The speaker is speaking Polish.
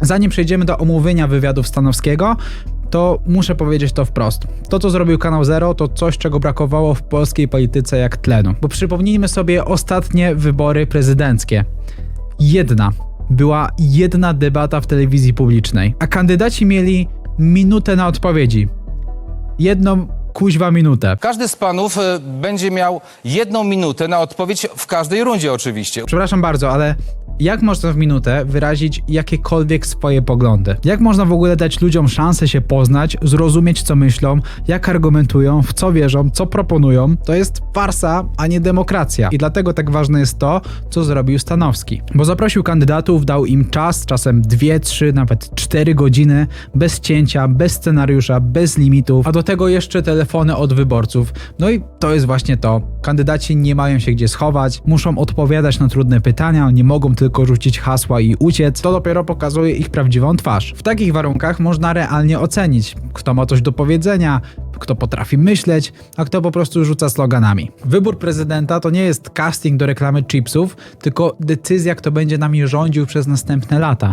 Zanim przejdziemy do omówienia wywiadów Stanowskiego, to muszę powiedzieć to wprost. To, co zrobił Kanał Zero, to coś, czego brakowało w polskiej polityce jak tlenu. Bo przypomnijmy sobie ostatnie wybory prezydenckie. Jedna. Była jedna debata w telewizji publicznej, a kandydaci mieli minutę na odpowiedzi. Jedną kuźwa minutę. Każdy z panów e, będzie miał jedną minutę na odpowiedź w każdej rundzie oczywiście. Przepraszam bardzo, ale jak można w minutę wyrazić jakiekolwiek swoje poglądy? Jak można w ogóle dać ludziom szansę się poznać, zrozumieć co myślą, jak argumentują, w co wierzą, co proponują? To jest farsa, a nie demokracja. I dlatego tak ważne jest to, co zrobił Stanowski. Bo zaprosił kandydatów, dał im czas, czasem 2, 3, nawet 4 godziny, bez cięcia, bez scenariusza, bez limitów, a do tego jeszcze telefony od wyborców. No i to jest właśnie to. Kandydaci nie mają się gdzie schować, muszą odpowiadać na trudne pytania, nie mogą tylko rzucić hasła i uciec. To dopiero pokazuje ich prawdziwą twarz. W takich warunkach można realnie ocenić, kto ma coś do powiedzenia, kto potrafi myśleć, a kto po prostu rzuca sloganami. Wybór prezydenta to nie jest casting do reklamy chipsów, tylko decyzja, kto będzie nami rządził przez następne lata.